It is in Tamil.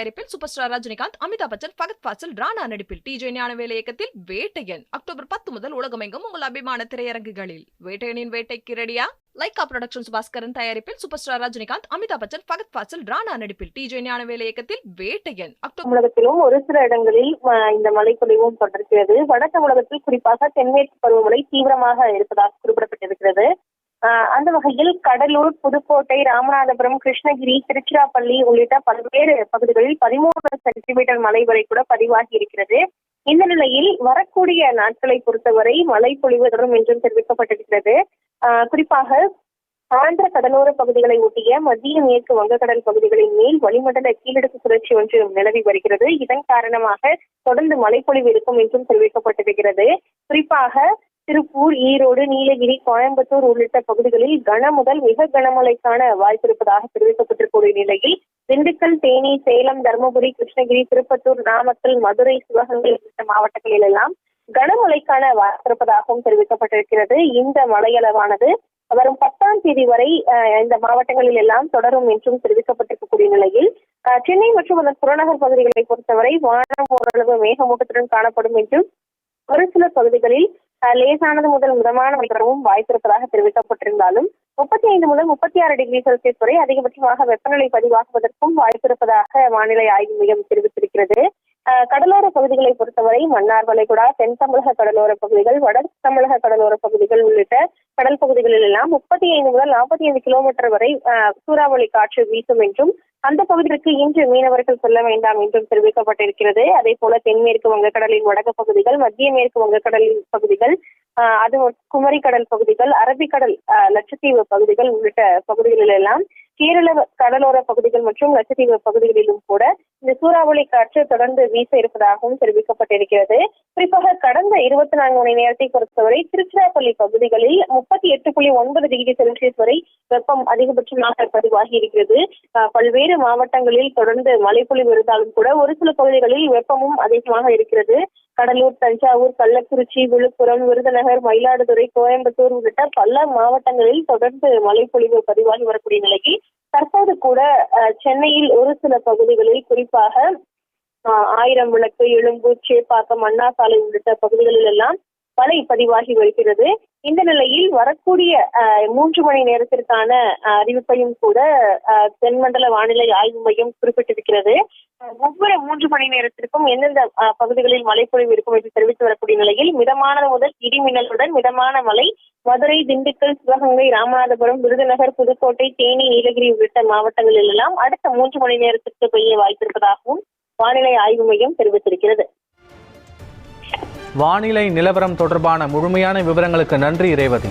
தயாரிப்பில் சூப்பர் ஸ்டார் ரஜினிகாந்த் அமிதாப் பச்சன் பகத் பாசல் ராணா நடிப்பில் டிஜே ஞானவேல இயக்கத்தில் வேட்டையன். அக்டோபர் பத்து முதல் உலகமெங்கும் உங்கள் அபிமான திரையரங்குகளில். வேட்டையனின் வேட்டைக்கு ரெடியா? லைகா ப்ரொடக்ஷன்ஸ் பாஸ்கரன் தயாரிப்பில் சூப்பர் ஸ்டார் ரஜினிகாந்த் அமிதாப் பச்சன் பகத் பாசல் ராணா நடிப்பில் டிஜே ஞானவேல இயக்கத்தில் வேட்டையன். அக்டோபர் தமிழகத்திலும் ஒரு சில இடங்களில் இந்த மழைப்பொழிவும் தொடர்கிறது. வட தமிழகத்தில் குறிப்பாக தென்மேற்கு பருவமழை தீவிரமாக இருப்பதாக குறிப்பிடப்பட்டிருக்கிறது. அந்த வகையில் கடலூர் புதுக்கோட்டை ராமநாதபுரம் கிருஷ்ணகிரி திருச்சிராப்பள்ளி உள்ளிட்ட பல்வேறு பகுதிகளில் பதிமூணு சென்டிமீட்டர் மழை வரை கூட பதிவாகி இருக்கிறது. இந்த நிலையில் வரக்கூடிய நாட்களை பொறுத்தவரை மழை பொழிவு தொடரும் என்றும் தெரிவிக்கப்பட்டிருக்கிறது. குறிப்பாக ஆந்திர கடலோர பகுதிகளை ஒட்டிய மத்திய மேற்கு வங்கக்கடல் பகுதிகளின் மேல் வளிமண்டல கீழடுக்கு சுழற்சி ஒன்று நிலவி வருகிறது. இதன் காரணமாக தொடர்ந்து மழைப்பொழிவு இருக்கும் என்றும் தெரிவிக்கப்பட்டிருக்கிறது. குறிப்பாக திருப்பூர் ஈரோடு நீலகிரி கோயம்புத்தூர் உள்ளிட்ட பகுதிகளில் கன முதல் மிக கனமழைக்கான வாய்ப்பிருப்பதாக தெரிவிக்கப்பட்டிருக்கக்கூடிய தெரிவிக்கப்பட்டிருக்கூடிய நிலையில் திண்டுக்கல் தேனி சேலம் தருமபுரி கிருஷ்ணகிரி திருப்பத்தூர் நாமக்கல் மதுரை சிவகங்கை உள்ளிட்ட மாவட்டங்களில் எல்லாம் கனமழைக்கான வாய்ப்பிருப்பதாகவும் தெரிவிக்கப்பட்டிருக்கிறது. இந்த மழையளவானது வரும் பத்தாம் தேதி வரை இந்த மாவட்டங்களில் எல்லாம் தொடரும் என்றும் தெரிவிக்கப்பட்டிருக்கக்கூடிய நிலையில் சென்னை மற்றும் அதன் புறநகர் பகுதிகளை பொறுத்தவரை வானம் ஓரளவு மேகமூட்டத்துடன் காணப்படும் என்றும் ஒரு சில பகுதிகளில் லேசானது முதல் மிதமான மழை வாய்ப்பிருப்பதாக தெரிவிக்கப்பட்டிருந்தாலும் முப்பத்தி ஐந்து முதல் முப்பத்தி ஆறு டிகிரி செல்சியஸ் வரை அதிகபட்சமாக வெப்பநிலை பதிவாகுவதற்கும் வாய்ப்பிருப்பதாக வானிலை ஆய்வு மையம் தெரிவித்திருக்கிறது. கடலோர பகுதிகளை பொறுத்தவரை மன்னார் வளைகுடா தென் தமிழக கடலோர பகுதிகள் வட தமிழக கடலோர பகுதிகள் உள்ளிட்ட கடல் பகுதிகளில் எல்லாம் முப்பத்தி ஐந்து முதல் நாற்பத்தி ஐந்து கிலோமீட்டர் வரை சூறாவளி காற்று வீசும் என்றும் அந்த பகுதிக்கு இன்று மீனவர்கள் செல்ல வேண்டாம் என்றும் தெரிவிக்கப்பட்டிருக்கிறது. அதே போல தென்மேற்கு வங்கக்கடலின் வடக்கு பகுதிகள் மத்திய மேற்கு வங்கக்கடலின் பகுதிகள் அது குமரி கடல் பகுதிகள் அரபிக்கடல் லட்சத்தீவு பகுதிகள் உள்ளிட்ட பகுதிகளில் எல்லாம் கேரள கடலோர பகுதிகள் மற்றும் லட்சத்தீவு பகுதிகளிலும் கூட இந்த சூறாவளி காற்று தொடர்ந்து வீச இருப்பதாகவும் தெரிவிக்கப்பட்டிருக்கிறது. குறிப்பாக கடந்த இருபத்தி நான்கு மணி நேரத்தை பொறுத்தவரை திருச்சிராப்பள்ளி பகுதிகளில் முப்பத்தி எட்டு புள்ளி ஒன்பது டிகிரி செல்சியஸ் வரை வெப்பம் அதிகபட்சமாக பதிவாகி இருக்கிறது. பல்வேறு மாவட்டங்களில் தொடர்ந்து மழைப்பொழிவு இருந்தாலும் கூட ஒரு சில பகுதிகளில் வெப்பமும் அதிகமாக இருக்கிறது. கடலூர் தஞ்சாவூர் கள்ளக்குறிச்சி விழுப்புரம் விருதுநகர் மயிலாடுதுறை கோயம்புத்தூர் உள்ளிட்ட பல மாவட்டங்களில் தொடர்ந்து மழைப்பொழிவு பதிவாகி வரக்கூடிய நிலையில் தற்போது கூட சென்னையில் ஒரு சில பகுதிகளில் குறிப்பாக ஆயிரம் விளக்கு எலும்பு சேப்பாக்கம் அண்ணா சாலை உள்ளிட்ட பகுதிகளில் எல்லாம் மழை பதிவாகி வருகிறது. இந்த நிலையில் வரக்கூடிய மூன்று மணி நேரத்திற்கான அறிவிப்பையும் கூட ஆஹ், தென்மண்டல வானிலை ஆய்வு மையம் குறிப்பிட்டிருக்கிறது. ஒவ்வொரு மூன்று மணி நேரத்திற்கும் எந்தெந்த பகுதிகளில் மழைப்பொழிவு இருக்கும் என்று தெரிவித்து வரக்கூடிய நிலையில் மிதமானது முதல் இடிமின்னலுடன் மிதமான மழை மதுரை திண்டுக்கல் சிவகங்கை ராமநாதபுரம் விருதுநகர் புதுக்கோட்டை தேனி நீலகிரி உள்ளிட்ட மாவட்டங்களில் எல்லாம் அடுத்த மூன்று மணி நேரத்திற்கு பெய்ய வாய்ப்பிருப்பதாகவும் வானிலை ஆய்வு மையம் தெரிவித்திருக்கிறது. வானிலை நிலவரம் தொடர்பான முழுமையான விவரங்களுக்கு நன்றி ரேவதி